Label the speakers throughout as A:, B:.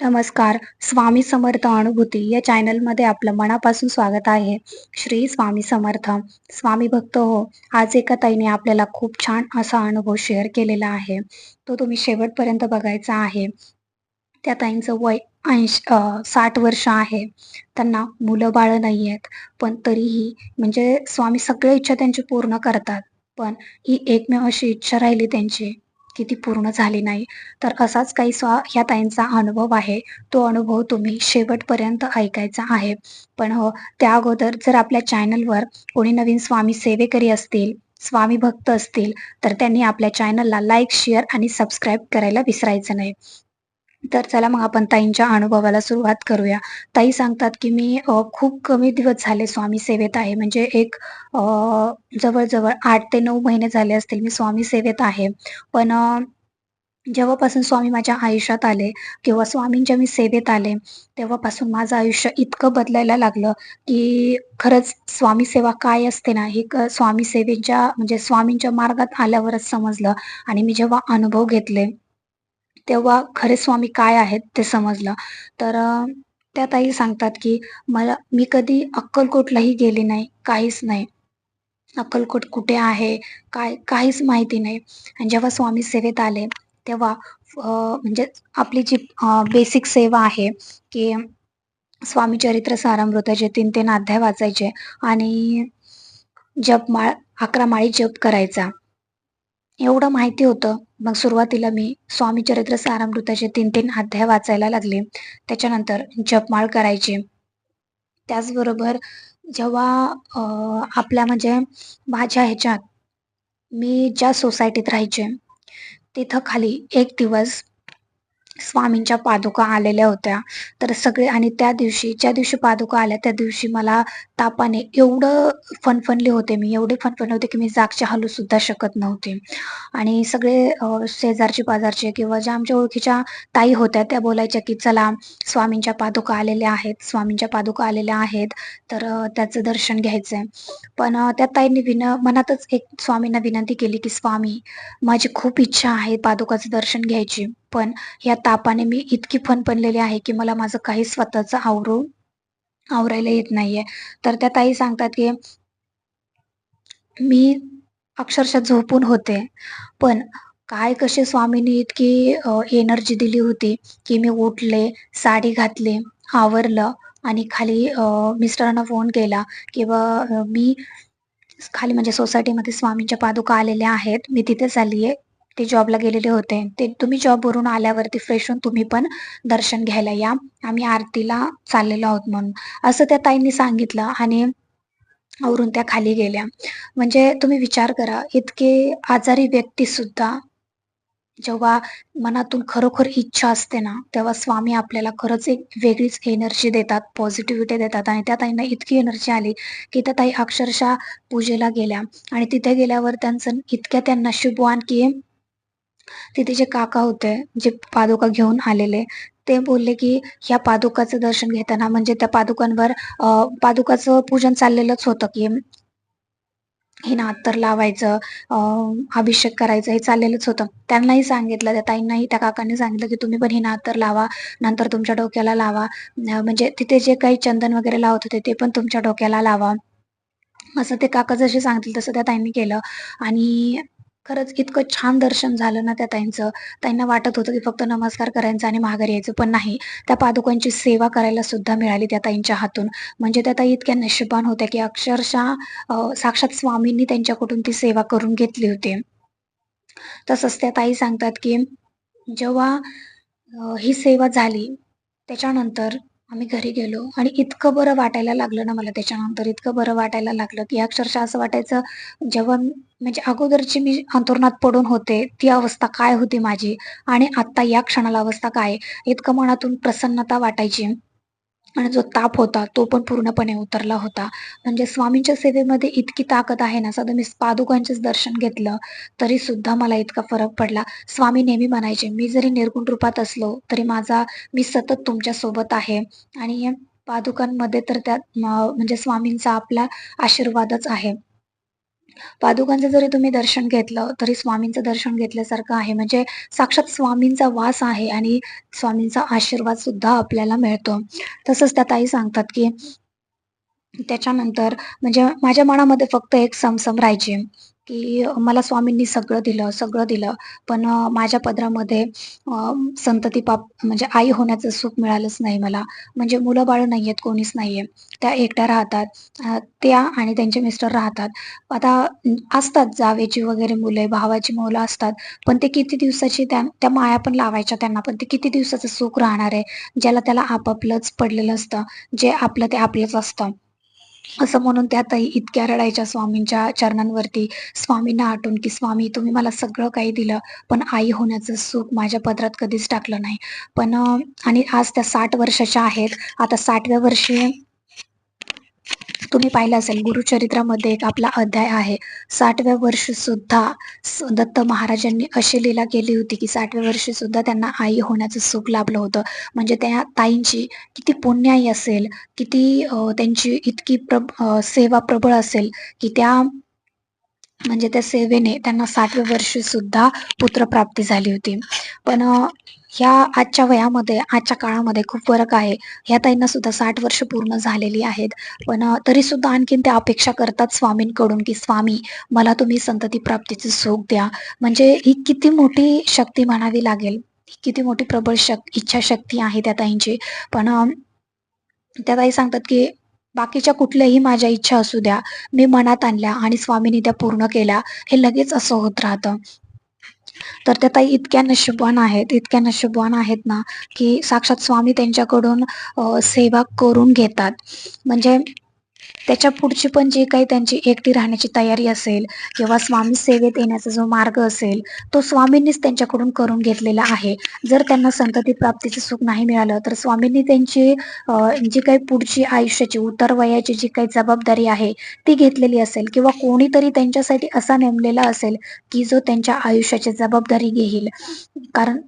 A: नमस्कार. स्वामी समर्थ अनुभूती या चॅनलमध्ये आपलं मनापासून स्वागत आहे. श्री स्वामी समर्थ. स्वामी भक्त हो, आज एका ताईने आपल्याला खूप छान असा अनुभव शेअर केलेला आहे. तो तुम्ही शेवटपर्यंत बघायचा आहे. त्या ताईंचं वय ऐंश साठ वर्ष आहे. त्यांना मुलं-बाळं नाही आहेत. पण तरीही म्हणजे स्वामी सगळ्या इच्छा त्यांची पूर्ण करतात. पण ही एकमेव अशी इच्छा राहिली त्यांची की ती पूर्ण झाली नाही. तर असाच काही स्वा ह्या ताईंचा अनुभव आहे. तो अनुभव तुम्ही शेवटपर्यंत ऐकायचा आहे. पण हो, त्या अगोदर जर आपल्या चॅनलवर कोणी नवीन स्वामी सेवेकरी असतील, स्वामी भक्त असतील, तर त्यांनी आपल्या चॅनलला लाईक, शेअर आणि सबस्क्राईब करायला विसरायचं नाही. तर चला मग आपण ताईंच्या अनुभवाला सुरुवात करूया. ताई सांगतात, की मी खूप कमी दिवस झाले स्वामी सेवेत आहे. म्हणजे एक जवळजवळ आठ ते नऊ महिने झाले असतील मी स्वामी सेवेत आहे. पण जेव्हापासून स्वामी माझ्या आयुष्यात आले किंवा स्वामींच्या मी सेवेत आले, तेव्हापासून माझं आयुष्य इतकं बदलायला लागलं, की खरंच स्वामी सेवा काय असते ना, हे क स्वामी सेवेच्या म्हणजे स्वामींच्या मार्गात आल्यावरच समजलं आणि मी जेव्हा अनुभव घेतले, तेव्हा खरे स्वामी काय आहेत ते समजलं. तर त्या ताई सांगतात, की मला मी कधी अक्कलकोटलाही गेली नाही, काहीच नाही. अक्कलकोट कुठे आहे? काय? काहीच माहिती नाही. आणि जेव्हा स्वामी सेवेत आले, तेव्हा म्हणजे आपली जी बेसिक सेवा आहे, की स्वामी चरित्र सारामृताचे 3-3 अध्याय वाचायचे आणि जपमाळ 11 माळी जप करायचा. एवढं माहिती होतं. मग सुरुवातीला मी स्वामी चरित्र सारामृताचे 3-3 अध्याय वाचायला लागले. त्याच्यानंतर जपमाळ करायची. त्याचबरोबर जेव्हा आपल्या म्हणजे माझ्या ह्याच्यात मी ज्या सोसायटीत राहायचे, तिथं खाली एक दिवस स्वामींच्या पादुका आलेल्या होत्या. तर सगळे आणि त्या दिवशी ज्या दिवशी पादुका आल्या त्या दिवशी मला तापाने एवढं फणफणले होते मी, एवढे फणफणले होते की मी जागच्या हलू सुद्धा शकत नव्हते. आणि सगळे शेजारचे-पाजारचे किंवा ज्या आमच्या ओळखीच्या ताई होत्या त्या बोलायच्या की "चला स्वामींच्या पादुका आलेल्या आहेत, स्वामींच्या पादुका आलेल्या आहेत, तर त्याचं दर्शन घ्यायचंय." पण त्या ताईंनी विन मनातच एक स्वामींना विनंती केली की "स्वामी, माझी खूप इच्छा आहे पादुकाचं दर्शन घ्यायची, पण या तापाने मी इतकी फणफणलेली आहे की मला माझं काही स्वतःचं आवरू आवरायला येत नाहीये." तर त्या ताई सांगतात की मी अक्षरशः झोपून होते. पण काय कसे स्वामींनी इतकी एनर्जी दिली होती, की मी उठले, साडी घातली, आवरलं आणि खाली मिस्टरांना फोन केला की "बा मी खाली म्हणजे सोसायटीमध्ये स्वामींच्या पादुका आलेल्या आहेत. मी तिथे चालली ते जॉबला गेलेले होते. ते तुम्ही जॉबवरून आल्यावरती फ्रेश होऊन तुम्ही पण दर्शन घ्यायला या. आम्ही आरतीला चाललेलो आहोत म्हणून." असं त्या ताईंनी सांगितलं आणि आवरून त्या खाली गेल्या. म्हणजे तुम्ही विचार करा, इतके आजारी व्यक्तीसुद्धा जेव्हा मनातून खरोखर इच्छा असते ना, तेव्हा स्वामी आपल्याला खरंच एक वेगळीच एनर्जी देतात, पॉझिटिव्हिटी देतात आणि त्या ताईंना इतकी एनर्जी आली, की त्या ताई अक्षरशः पूजेला गेल्या आणि तिथे गेल्यावर त्यांचं इतक्या त्यांना शुभवान की तिथे जे काका होते, जे पादुका घेऊन आलेले, ते बोलले की ह्या पादुकाचं दर्शन घेताना म्हणजे त्या पादुकांवर पादुकाचं पूजन चाललेलंच होतं की हिना अत्तर लावायचं, अभिषेक करायचं हे चाललेलंच होतं. त्यांनाही सांगितलं, त्या ताईंनाही त्या काकांनी सांगितलं, की तुम्ही पण हे अत्तर लावा, नंतर तुमच्या डोक्याला लावा. म्हणजे तिथे जे काही चंदन वगैरे लावत होते ते पण तुमच्या डोक्याला लावा. असं ते काका जसे सांगतील तसं त्या ताईंनी केलं आणि खरंच इतकं छान दर्शन झालं ना त्या ताईंचं. ताईंना वाटत होतं, की फक्त नमस्कार करायचा आणि माघारी यायचं. पण नाही, त्या पादुकांची सेवा करायला सुद्धा मिळाली त्या ताईंच्या हातून. म्हणजे त्या ताई इतक्या नशिबान होत्या, की अक्षरशः साक्षात स्वामींनी त्यांच्याकडून ती सेवा करून घेतली होती. तसंच त्या ताई सांगतात, की जेव्हा ही सेवा झाली, त्याच्यानंतर आम्ही घरी गेलो आणि इतकं बरं वाटायला लागलं ना मला त्याच्यानंतर, इतकं बरं वाटायला लागलं, की अक्षरशः असं वाटायचं जेव्हा म्हणजे अगोदरची मी अंतरुणात पडून होते, ती अवस्था काय होती माझी आणि आत्ता या क्षणाला अवस्था काय आहे. इतकं मनातून प्रसन्नता वाटायची आणि जो ताप होता, तो पण पूर्णपणे उतरला होता. म्हणजे स्वामींच्या सेवेमध्ये इतकी ताकद आहे ना, साधं मी पादुकांचेच दर्शन घेतलं, तरीसुद्धा मला इतका फरक पडला. स्वामी नेहमी म्हणायचे, "मी जरी निर्गुण रूपात असलो, तरी माझा मी सतत तुमच्यासोबत आहे." आणि पादुकांमध्ये तर त्यात म्हणजे स्वामींचा आपला आशीर्वादच आहे. पादुकांचं जरी तुम्ही दर्शन घेतलं तरी स्वामींचं दर्शन घेतल्यासारखं आहे. म्हणजे साक्षात स्वामींचा वास आहे आणि स्वामींचा आशीर्वाद सुद्धा आपल्याला मिळतो. तसंच त्या ताई सांगतात की त्याच्यानंतर म्हणजे माझ्या मनामध्ये फक्त एक समसम राहायची. की मला स्वामींनी सगळं दिलं, सगळं दिलं. पण माझ्या पदरामध्ये संतती पाप म्हणजे आई होण्याचं सुख मिळालंच नाही मला. म्हणजे मुलं-बाळं आहेत कोणीच नाही आहे त्या एकट्या राहतात. त्या आणि त्यांचे मिस्टर राहतात. आता असतात जावेची वगैरे मुले, भावाची मुलं असतात. पण ते किती दिवसाची त्या त्या माया पण लावायच्या त्यांना, पण ते किती दिवसाचं सुख राहणार आहे. ज्याला त्याला आपापलंच पडलेलं असतं. जे आपलं ते आपलंच असतं. असं म्हणून त्यातही इतक्या रडायच्या स्वामींच्या चरणांवरती, स्वामींना आठवून, की "स्वामी तुम्ही मला सगळं काही दिलं, पण आई होण्याचं सुख माझ्या पदरात कधीच टाकलं नाही." पण आणि आज त्या साठ वर्षाच्या आहेत. आता 60व्या वर्षी तुम्ही पाहिलं असेल गुरुचरित्रामध्ये एक आपला अध्याय आहे. 60व्या वर्षी सुद्धा स दत्त महाराजांनी अशी लीला केली होती, की 60व्या वर्षी सुद्धा त्यांना आई होण्याचं सुख लाभलं होतं. म्हणजे त्या ताईंची किती पुण्याई असेल, किती त्यांची इतकी प्रब सेवा प्रबळ असेल, की त्या म्हणजे त्या सेवेने त्यांना 60व्या वर्षी सुद्धा पुत्रप्राप्ती झाली होती. पण ह्या आजच्या वयामध्ये, आजच्या काळामध्ये खूप फरक आहे. ह्या ताईंना सुद्धा साठ वर्ष पूर्ण झालेली आहेत. पण तरी तरीसुद्धा आणखीन त्या अपेक्षा करतात स्वामींकडून, की "स्वामी मला तुम्ही संतती प्राप्तीची सुख द्या." म्हणजे ही किती मोठी शक्ती म्हणावी लागेल. ही किती मोठी प्रबळ शक इच्छाशक्ती आहे त्या ताईंची. पण त्या ताई सांगतात, की "बाकीच्या कुठल्याही माझ्या इच्छा असू द्या, मी मनात आणल्या आणि स्वामींनी त्या पूर्ण केल्या." हे लगेच असं होत राहतं. तर त्या ताई इतक्या नशिबवान आहेत, इतक्या नशिबवान आहेत ना, की साक्षात स्वामी त्यांच्याकडून सेवा करून घेतात. म्हणजे त्याच्या पुढची पण जी काही त्यांची एकटी राहण्याची तयारी असेल किंवा स्वामी सेवेत येण्याचा जो मार्ग असेल, तो स्वामींनीच त्यांच्याकडून करून घेतलेला आहे. जर त्यांना संतती प्राप्तीचं सुख नाही मिळालं, तर स्वामींनी त्यांची जी काही पुढची आयुष्याची उतारवयाची जी काही जबाबदारी आहे, ती घेतलेली असेल किंवा कोणीतरी त्यांच्यासाठी असा नेमलेला असेल, की जो त्यांच्या आयुष्याची जबाबदारी घेईल. कारण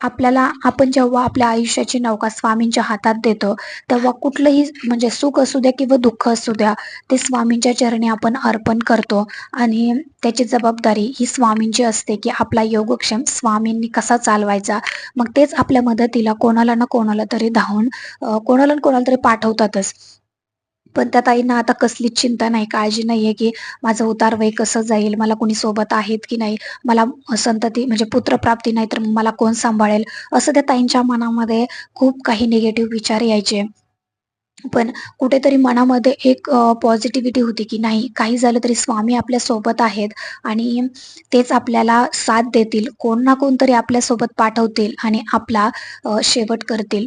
A: आपल्याला आपण जेव्हा आपल्या आयुष्याची नौका स्वामींच्या हातात देतो, तेव्हा कुठलंही म्हणजे सुख असू द्या किंवा दुःख असू द्या, ते स्वामींच्या चरणी आपण अर्पण करतो आणि त्याची जबाबदारी ही स्वामींची असते, की आपला योगक्षेम स्वामींनी कसा चालवायचा. मग तेच आपल्या मदतीला कोणाला ना कोणाला तरी धावून कोणाला ना कोणाला तरी पाठवतातच. पण त्या ताईंना आता कसलीच चिंता नाही, काळजी नाहीये, की माझं उतारवय कसं जाईल, मला कोणी सोबत आहेत की नाही, मला संतती म्हणजे पुत्रप्राप्ती नाही तर मग मला कोण सांभाळेल, असं त्या ताईंच्या मनामध्ये खूप काही निगेटिव्ह विचार यायचे. पण कुठेतरी मनामध्ये एक पॉझिटिव्हिटी होती, की नाही काही झालं तरी स्वामी आपल्यासोबत आहेत आणि तेच आपल्याला साथ देतील. कोण ना कोणतरी आपल्यासोबत पाठवतील आणि आपला शेवट करतील.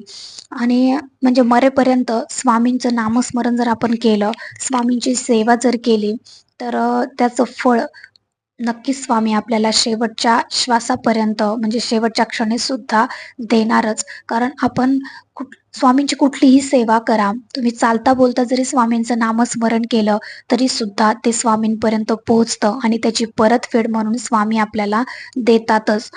A: आणि म्हणजे मरेपर्यंत स्वामींचं नामस्मरण जर आपण केलं, स्वामींची सेवा जर केली, तर त्याचं फळ नक्कीच स्वामी आपल्याला शेवटच्या श्वासापर्यंत म्हणजे शेवटच्या क्षणी सुद्धा देणारच. कारण आपण कुठ स्वामींची कुठलीही सेवा करा. तुम्ही चालता बोलता जरी स्वामींचं नामस्मरण केलं, तरी सुद्धा ते स्वामींपर्यंत पोहोचतं आणि त्याची परतफेड म्हणून स्वामी आपल्याला देतातच.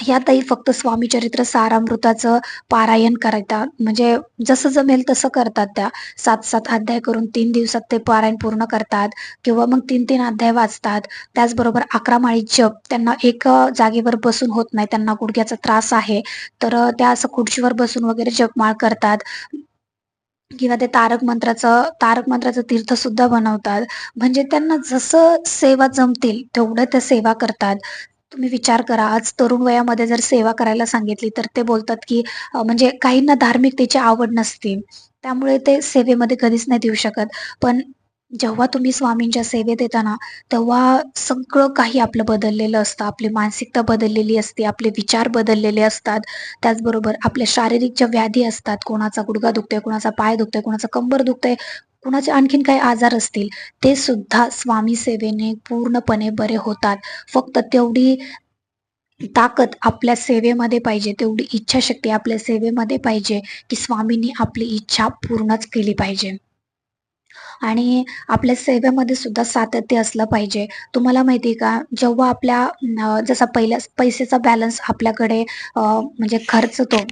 A: ह्यातही फक्त स्वामी चरित्र सारामृताचं पारायण करतात. म्हणजे जसं जमेल तसं करतात त्या. 7-7 अध्याय करून तीन दिवसात ते पारायण पूर्ण करतात किंवा मग 3-3 अध्याय वाचतात. त्याचबरोबर 11 माळी जप त्यांना एका जागेवर बसून होत नाही. त्यांना गुडघ्याचा त्रास आहे. तर त्या असं खुर्चीवर बसून वगैरे जपमाळ करतात किंवा ते तारक मंत्राचं तारक मंत्राचं तीर्थसुद्धा बनवतात. म्हणजे त्यांना जसं सेवा जमतील तेवढं त्या सेवा करतात. तुम्ही विचार करा, आज तरुण वयामध्ये जर सेवा करायला सांगितली, तर ते बोलतात, की म्हणजे काहींना धार्मिकतेची आवड नसते. त्यामुळे ते सेवेमध्ये कधीच नाही देऊ शकत. पण जेव्हा तुम्ही स्वामींच्या सेवेत येताना तेव्हा सगळं काही आपलं बदललेलं असतं. आपली मानसिकता बदललेली असते, आपले विचार बदललेले असतात. त्याचबरोबर आपल्या शारीरिक ज्या व्याधी असतात, कोणाचा गुडघा दुखतोय, कोणाचा पाय दुखतोय, कोणाचा कंबर दुखतोय कुणाचे आणखीन काही आजार असतील, ते सुद्धा स्वामी सेवेने पूर्णपणे बरे होतात. फक्त तेवढी ताकद आपल्या सेवेमध्ये पाहिजे, तेवढी इच्छाशक्ती आपल्या सेवेमध्ये पाहिजे, की स्वामींनी आपली इच्छा पूर्णच केली पाहिजे. आणि आपल्या सेवेमध्ये सुद्धा सातत्य असलं पाहिजे. तुम्हाला माहिती आहे का, जेव्हा आपल्या जसा पहिल्या पैशाचा बॅलन्स आपल्याकडे म्हणजे खर्चतो,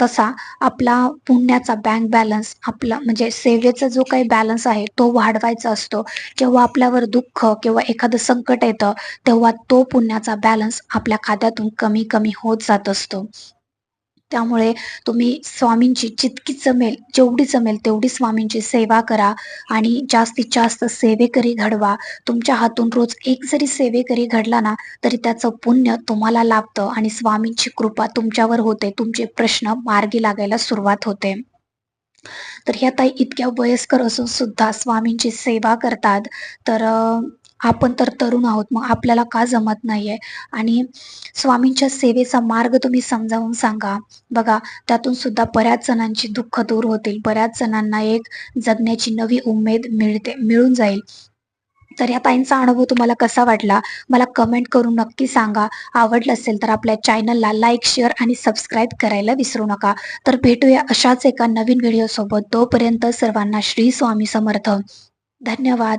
A: तसा आपला पुण्याचा बँक बॅलन्स आपला म्हणजे सेवेचा जो काही बॅलन्स आहे, तो वाढवायचा असतो. जेव्हा आपल्यावर दुःख किंवा एखादं संकट येतं, तेव्हा तो पुण्याचा बॅलन्स आपल्या खात्यातून कमी-कमी होत जात असतो. त्यामुळे तुम्ही स्वामींची जितकी जमेल, जेवढी जमेल तेवढी स्वामींची सेवा करा आणि जास्तीत जास्त सेवेकरी घडवा. तुमच्या हातून रोज एक जरी सेवेकरी घडला ना, तरी त्याचं पुण्य तुम्हाला लाभतं आणि स्वामींची कृपा तुमच्यावर होते. तुमचे प्रश्न मार्गी लागायला सुरुवात होते. तर ह्या ताई इतक्या वयस्कर असून सुद्धा स्वामींची सेवा करतात. तर आपण तर तरुण आहोत, मग आपल्याला का जमत नाहीये? आणि स्वामींच्या सेवेचा मार्ग तुम्ही समजावून सांगा. बघा, त्यातून सुद्धा बऱ्याच जणांची दुःख दूर होतील. बऱ्याच जणांना एक जगण्याची नवी उमेद मिळते मिळून जाईल. तर या ताईंचा अनुभव तुम्हाला कसा वाटला? मला कमेंट करून नक्की सांगा. आवडलं असेल तर आपल्या चॅनलला लाईक, शेअर आणि सबस्क्राईब करायला विसरू नका. तर भेटूया अशाच एका नवीन व्हिडिओसोबत. तोपर्यंत सर्वांना श्री स्वामी समर्थ. धन्यवाद.